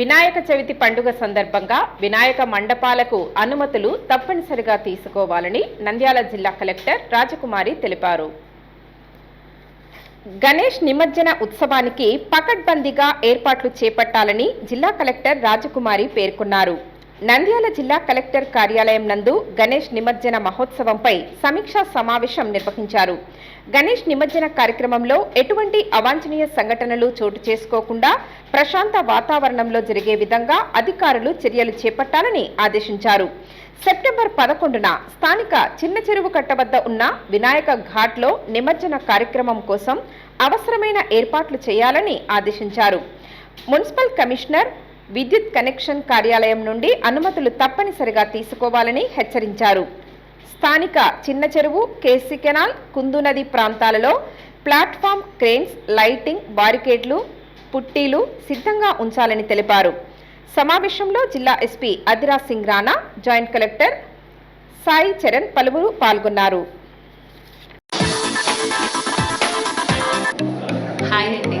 వినాయక చవితి పండుగ సందర్భంగా వినాయక మండపాలకు అనుమతులు తప్పనిసరిగా తీసుకోవాలని నంద్యాల జిల్లా కలెక్టర్ రాజకుమారి తెలిపారు. గణేష్ నిమజ్జన ఉత్సవానికి పకడ్బందీగా ఏర్పాట్లు చేపట్టాలని జిల్లా కలెక్టర్ రాజకుమారి పేర్కొన్నారు. నంద్యాల జిల్లా కలెక్టర్ కార్యాలయం నందు గణేష్ నిమజ్జన మహోత్సవంపై సమీక్షా సమావేశం నిర్వహించారు. గణేష్ నిమజ్జన కార్యక్రమంలో ఎటువంటి అవాంఛనీయ సంఘటనలు చోటు చేసుకోకుండా ప్రశాంత వాతావరణంలో జరిగే విధంగా అధికారులు చర్యలు చేపట్టాలని ఆదేశించారు. సెప్టెంబర్ పదకొండున స్థానిక చిన్న చెరువు కట్ట వద్ద ఉన్న వినాయక ఘాట్లో నిమజ్జన కార్యక్రమం కోసం అవసరమైన ఏర్పాట్లు చేయాలని ఆదేశించారు. మున్సిపల్ కమిషనర్ విద్యుత్ కనెక్షన్ కార్యాలయం నుండి అనుమతులు తప్పనిసరిగా తీసుకోవాలని హెచ్చరించారు. స్థానిక చిన్న చెరువు కేసీ కెనాల్ కుందు నది ప్రాంతాలలో ప్లాట్ఫామ్ క్రేన్స్ లైటింగ్ బారికేడ్లు పుట్టీలు సిద్ధంగా ఉంచాలని తెలిపారు. సమావేశంలో జిల్లా SP Adira Singh Rana joint collector Sai Charan పలువురు పాల్గొన్నారు. హాయ్ అండి.